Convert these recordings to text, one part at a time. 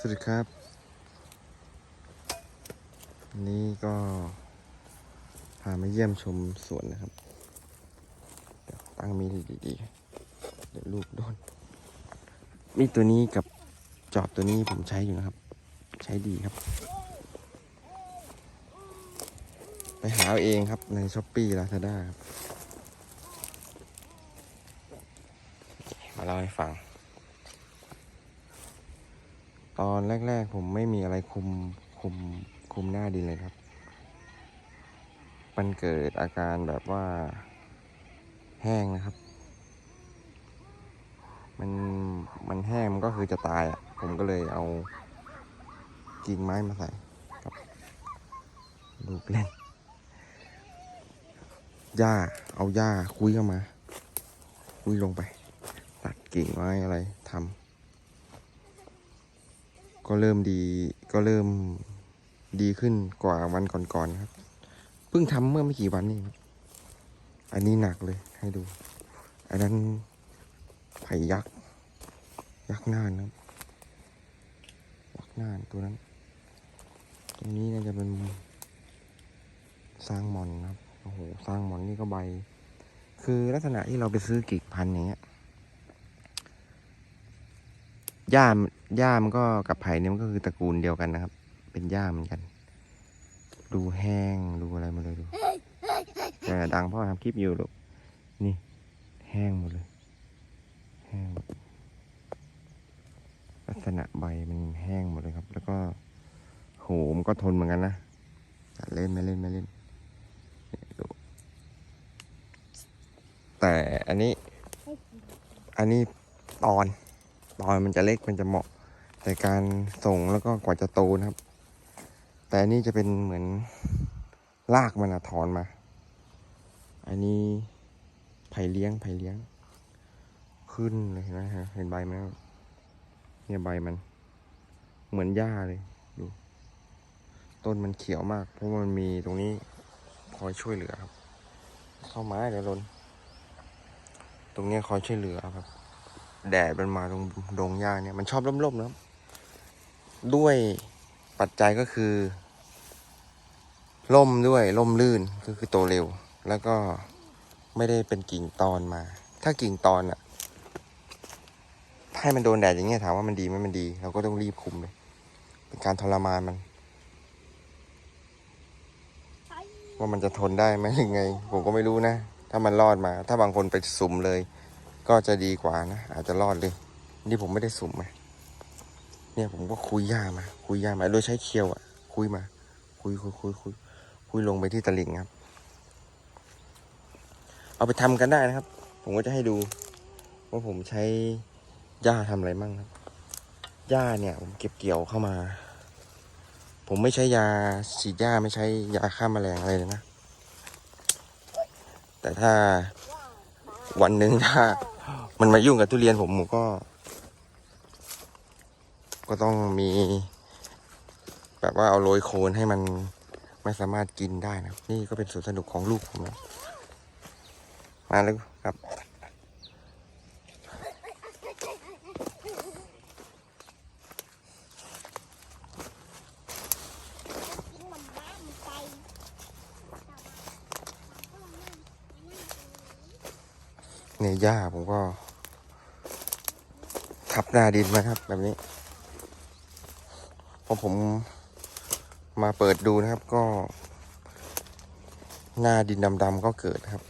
สวัสดีครับนนี้ก็พามาเยี่ยมชมสวนนะครับ เดี๋ยวตั้งมีดีๆ เดี๋ยวลูกโดน มีตัวนี้กับจอบตัวนี้ผมใช้อยู่นะครับ ใช้ดีครับ ไปหาเอาเองครับในช้อปปี้ลาซาด้าครับ มาเล่าให้ฟัง ตอนแรก ๆ ผมไม่มีอะไรคุมคุมคุมหน้าดินเลยครับ มันเกิดอาการแบบว่าแห้งนะครับ มันมันแห้งมันก็คือจะตายอะ ผมก็เลยเอากิ่งไม้มาใส่ครับลูกเล่นหญ้าเอาหญ้าคุยเข้ามา คุยลงไป ตัดกิ่งไม้อะไรทำ ก็เริ่มดีก็เริ่มดีขึ้นกว่าวันก่อนๆครับ เพิ่งทำเมื่อไม่กี่วันนี่อันนี้หนักเลยให้ดู อันนั้นไผ่ยักษ์ ยักษ์น่านะครับยักษ์น่านตัวนั้น ตรงนี้น่าจะเป็นสร้างมอนครับ โอ้โหสร้างมอนนี่ก็ใบ คือลักษณะที่เราไปซื้อกิ่งพันธุ์อย่างเงี้ยหญ้า หญ้ามันก็กับไผ่เนี่ยมันก็คือตระกูลเดียวกันนะครับ เป็นหญ้าเหมือนกัน ดูแห้งดูอะไรมาเลยดูแต่ดังเพราะทำคลิปอยู่ลูกนี่ แห้งหมดเลย แห้งหมดลักษณะใบมันแห้งหมดเลยครับ แล้วก็โหมนก็ทนเหมือนกันนะเล่นไม่เล่นไม่เล่นแต่อันนี้ อันนี้ตอน ตอนมันจะเล็กมันจะเหมาะ แต่การส่งแล้วก็กว่าจะโตนะครับ แต่อันนี้จะเป็นเหมือนลากมันอะถอนมา อันนี้ไผ่เลี้ยงไผ่เลี้ยง ขึ้นเลยเห็นไหมฮะเห็นใบไหมเนี่ยใบมัน เหมือนหญ้าเลยดู ต้นมันเขียวมาก เพราะมันมีตรงนี้คอยช่วยเหลือครับ เข้าไม้เดี๋ยวลนตรงนี้คอยช่วยเหลือครับ แดดมันมาตรงดงหญ้าเนี่ยมันชอบร่มๆนะครับ ด้วยปัจจัยก็คือร่มด้วยร่มลื่นก็คือโตเร็ว แล้วก็ไม่ได้เป็นกิ่งตอนมา ถ้ากิ่งตอนอะให้มันโดนแดดอย่างเงี้ยถามว่ามันดีไหมมันดี เราก็ต้องรีบคุมเลย เป็นการทรมานมัน ว่ามันจะทนได้ไหมยังไง ผมก็ไม่รู้นะ ถ้ามันรอดมา ถ้าบางคนไปสุ่มเลย ก็จะดีกว่านะ อาจจะรอดเลย นี่ผมไม่ได้สุ่มมา เนี่ยผมก็คุยยามา คุยยามา โดยใช้เคียวอะ คุยมา คุยคุยคุยคุยคุยลงไปที่ตลิ่งครับ เอาไปทำกันได้นะครับ ผมก็จะให้ดู ว่าผมใช้หญ้าทำอะไรมั่งครับหญ้าเนี่ย ผมเก็บเกี่ยวเข้ามา ผมไม่ใช้ยาฉีดหญ้าไม่ใช้ยาฆ่าแมลงอะไรเลยนะ แต่ถ้าวันหนึ่งถ้า มันมายุ่งกับทุเรียนผมผมก็ ก็ต้องมี แบบว่าเอาโรยโคนให้มันไม่สามารถกินได้นะนี่ก็เป็นสวนสนุกของลูกผมนะมาแล้วครับ เนี่ยหญ้าผมก็ ทับหน้าดินมาครับแบบนี้ พอผมมาเปิดดูนะครับก็ หน้าดินดำๆก็เกิดครับ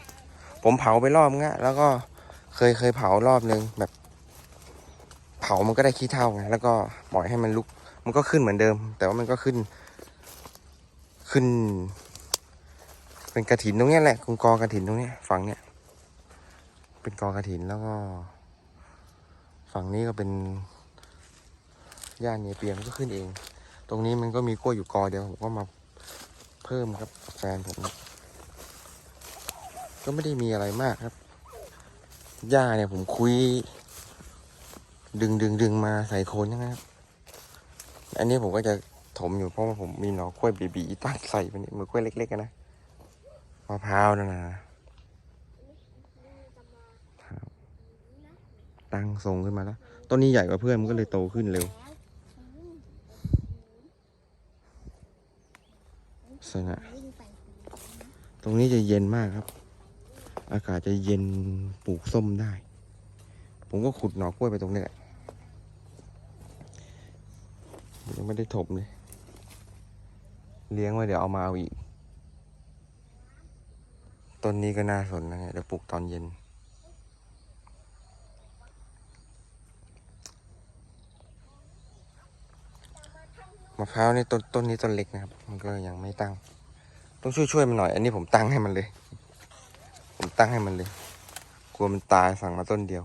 ผมเผาไปรอบงะแล้วก็เคยเคยเผารอบนึงแบบ เผามันก็ได้ขี้เท่าไงแล้วก็ปล่อยให้มันลุก มันก็ขึ้นเหมือนเดิม แต่ว่ามันก็ขึ้น ขึ้น เป็นกระถินตรงนี้แหละกองกอกระถินตรงนี้ฝั่งเนี้ยเป็นกอกระถินแล้วก็ ฝั่งนี้ก็เป็นหญ้าเนเปียมก็ขึ้นเอง ตรงนี้มันก็มีกล้วยอยู่กอเดียวผมก็มาเพิ่มครับแฟนผม ก็ไม่ได้มีอะไรมากครับหญ้าเนี่ยผมคุย ดึงดึงดึงมาใส่โคนนะครับ อันนี้ผมก็จะถมอยู่เพราะว่าผมมีหนอกล้วยบีๆตั้งใส่ไปนี่มือกล้วยเล็กๆนะมะพร้าวนั่นนะตั้งทรงขึ้นมาแล้วต้นนี้ใหญ่กว่าเพื่อนมันก็เลยโตขึ้นเร็ว สง่าวิ่งไปตรงนี้จะเย็นมากครับ อากาศจะเย็นปลูกส้มได้ ผมก็ขุดหน่อกล้วยไปตรงนี้แหละยังไม่ได้ถมเลย เลี้ยงไว้เดี๋ยวเอามาเอาอีก ต้นนี้ก็น่าสนนะเนี่ยเดี๋ยวปลูกตอนเย็น มะพร้าวนี่ต้นต้นนี้ต้นเล็กนะครับ มันก็ยังไม่ตั้ง ต้องช่วยช่วยมันหน่อย อันนี้ผมตั้งให้มันเลย ผมตั้งให้มันเลย กลัวมันตายสั่งมาต้นเดียว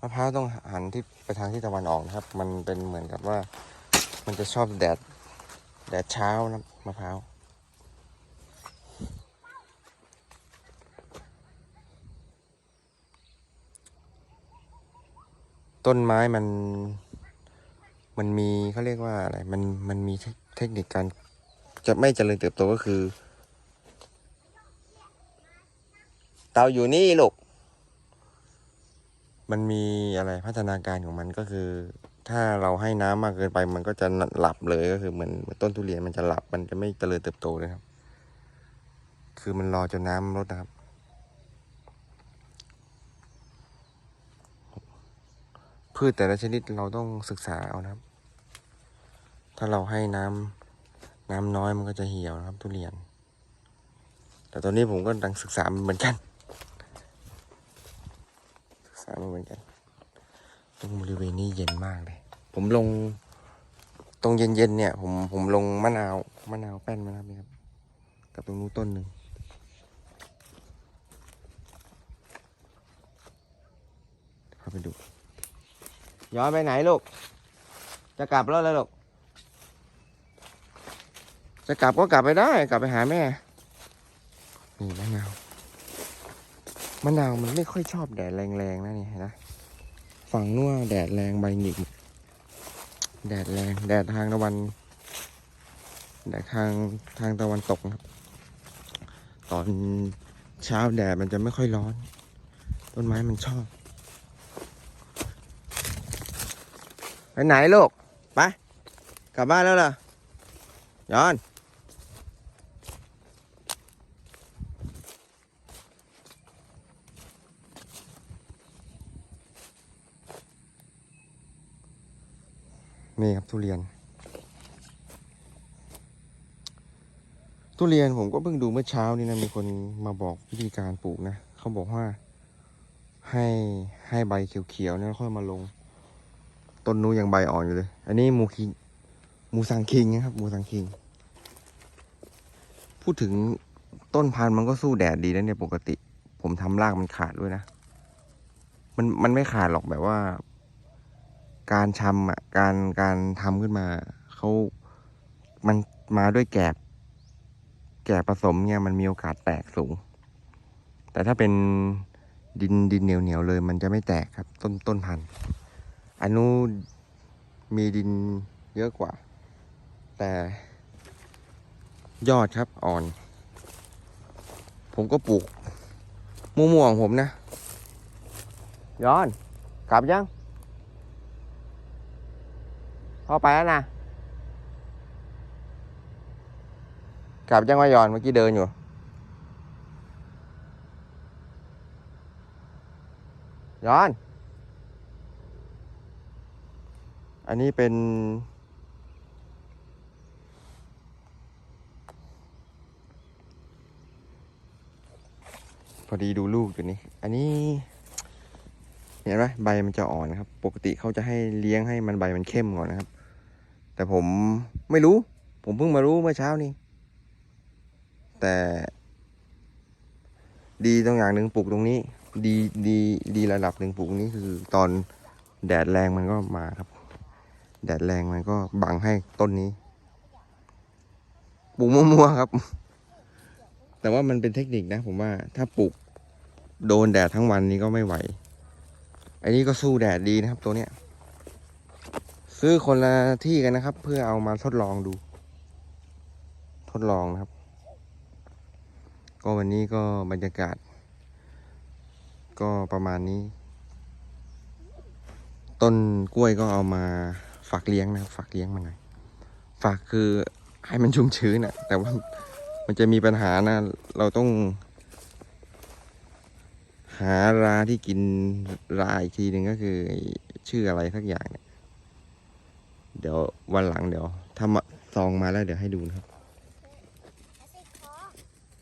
มะพร้าวต้องหันที่ไปทางที่ตะวันออกนะครับ มันเป็นเหมือนกับว่า มันจะชอบแดดแดดเช้านะมะพร้าว ต้นไม้มันมันมีเขาเรียกว่าอะไรมันมันมีเทคนิคการจะไม่เจริญเติบโตก็คือ เตาอยู่นี่ลูกมันมีอะไรพัฒนาการของมันก็คือ ถ้าเราให้น้ำมากเกินไป มันก็จะหลับเลยก็คือเหมือนต้นทุเรียนมันจะหลับ มันจะไม่เจริญเติบโตเลยครับ คือมันรอจนน้ำลดนะครับ พืชแต่ละชนิดเราต้องศึกษาเอานะครับ ถ้าเราให้น้ำน้ำน้อยมันก็จะเหี่ยวนะครับ ทุเรียน แต่ตอนนี้ผมก็กำลังศึกษามันเหมือนกัน ศึกษามันเหมือนกัน ตรงบริเวณนี้เย็นมากเลย ผมลงตรงเย็นๆเนี่ย ผมผมลงมะนาวมะนาวแป้นมานะครับนี่ครับ กับตรงนู้นต้นหนึ่งเข้าไปดู ย้อนไปไหนลูก จะกลับแล้วแล้วลูก จะกลับก็กลับไปได้ กลับไปหาแม่ นี่มะนาว มะนาวมันไม่ค่อยชอบแดดแรงๆนะนี่นะ ฝั่งนู้นแดดแรงใบหงิก แดดแรง แดดทางตะวัน แดดทางทางตะวันตกครับ ตอนเช้าแดดมันจะไม่ค่อยร้อน ต้นไม้มันชอบ ไปไหนลูก ไป กลับบ้านแล้วเหรอย้อน นี่ครับทุเรียน ทุเรียนผมก็เพิ่งดูเมื่อเช้านี่นะ มีคนมาบอกวิธีการปลูกนะ เขาบอกว่าให้ให้ใบเขียวๆเนี่ยค่อยมาลง ต้นนู้ยังใบอ่อนอยู่เลย อันนี้มูคิงมูซังคิงนะครับมูซังคิง พูดถึงต้นพันธุ์มันก็สู้แดดดีนะเนี่ยปกติ ผมทำรากมันขาดด้วยนะ มันมันไม่ขาดหรอกแบบว่า การชำอะการการทำขึ้นมาเขามันมาด้วยแกบ แกบผสมเนี่ยมันมีโอกาสแตกสูง แต่ถ้าเป็นดินดินเหนียวเหนียวๆเลย มันจะไม่แตกครับ ต้นต้นพันธุ์ อันนู้นมีดินเยอะกว่า แต่ยอดครับอ่อน ผมก็ปลูกมั่วๆของผมนะ ย้อน กลับยังพ่อไปแล้วนะ กลับยังว่าย้อนเมื่อกี้เดินอยู่ย้อน อันนี้เป็น พอดีดูลูกอยู่นี่ อันนี้ เห็นไหมใบมันจะอ่อนครับ ปกติเขาจะให้เลี้ยงให้มันใบมันเข้มก่อนนะครับ แต่ผมไม่รู้ ผมเพิ่งมารู้เมื่อเช้านี้ แต่ ดีตรงอย่างหนึ่งปลูกตรงนี้ ดีดีดีระดับหนึ่งปลูกตรงนี้คือตอนแดดแรงมันก็มาครับ แดดแรงมันก็บังให้ต้นนี้ปลูกมั่วๆครับ แต่ว่ามันเป็นเทคนิคนะ ผมว่าถ้าปลูกโดนแดดทั้งวันนี้ก็ไม่ไหว อันนี้ก็สู้แดดดีนะครับ ตัวเนี้ย ซื้อคนละที่กันนะครับ เพื่อเอามาทดลองดู ทดลองนะครับ ก็วันนี้ก็บรรยากาศ ก็ประมาณนี้ ต้นกล้วยก็เอามา ฝฝักเลี้ยงนะครับฝักเลี้ยงมันหน่อยฝักคือให้มันชุ่มชื้นนะแต่ว่ามันจะมีปัญหานะ เราต้อง หาราที่กินราอีกทีหนึ่งก็คือชื่ออะไรสักอย่างเนี่ยเดี๋ยววันหลังเดี๋ยวทำซองมาแล้วเดี๋ยวให้ดูนะครับ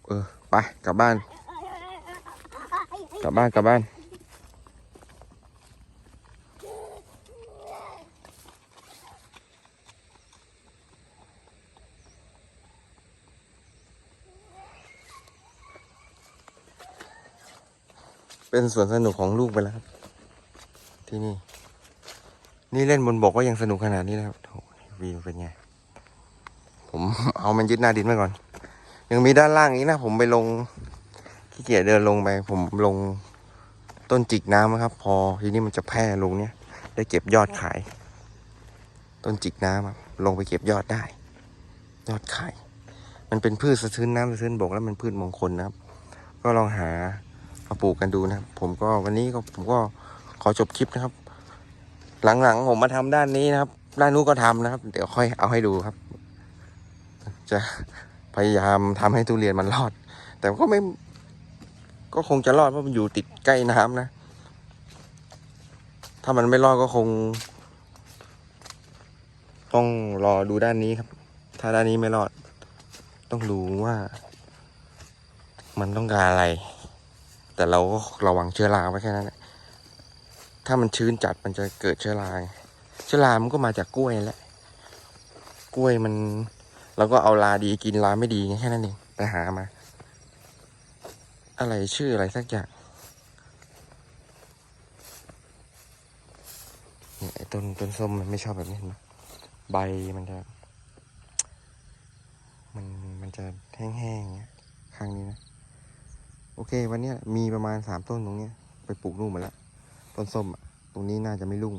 เออไปกลับบ้าน กลับบ้านกลับบ้าน เป็นสวนสนุกของลูกไปแล้วครับ ที่นี่ นี่เล่นบนบกก็ยังสนุกขนาดนี้นะครับโถวิวเป็นไง ผมเอามันยึดหน้าดินไว้ก่อน ยังมีด้านล่างอีกนะ ผมไปลงขี้เกียจเดินลงไป ผมลงต้นจิกน้ำนะครับ พอทีนี้มันจะแพร่ลงเนี้ยได้เก็บยอดขาย ต้นจิกน้ำครับลงไปเก็บยอดได้ ยอดขาย มันเป็นพืชสะทืนน้ำสะทืนบกแล้วมันพืชมงคลนะครับ ก็ลองหา มาปลูกกันดูนะครับ ผมก็วันนี้ก็ผมก็ขอจบคลิปนะครับ หลังๆผมมาทำด้านนี้นะครับ ด้านนู้นก็ทำนะครับ เดี๋ยวค่อยเอาให้ดูครับ จะพยายามทำให้ทุเรียนมันรอด แต่ก็ไม่ ก็คงจะรอดเพราะมันอยู่ติดใกล้น้ำนะ ถ้ามันไม่รอดก็คง ต้องรอดูด้านนี้ครับ ถ้าด้านนี้ไม่รอด ต้องดูว่า มันต้องการอะไร แต่เราก็ระวังเชื้อราไว้แค่นั้นแหละถ้ามันชื้นจัดมันจะเกิดเชื้อราเชื้อรามันก็มาจากกล้วยแหละ กล้วยมันเราก็เอาลาดีกินลาไม่ดีไงแค่นั้นเองไปหามา อะไรชื่ออะไรสักอย่างเนี่ยไอ้ต้นต้นส้มมันไม่ชอบแบบนี้เห็นไหมใบมันจะ มันมันจะแห้งๆอย่างเงี้ยข้างนี้นะ อเควันนี้มีประมาณสามต้นตรงนี้ไปปลูกนู่นหมาแล้ว ต้นส้มตรงนี้น่าจะไม่รุ่ง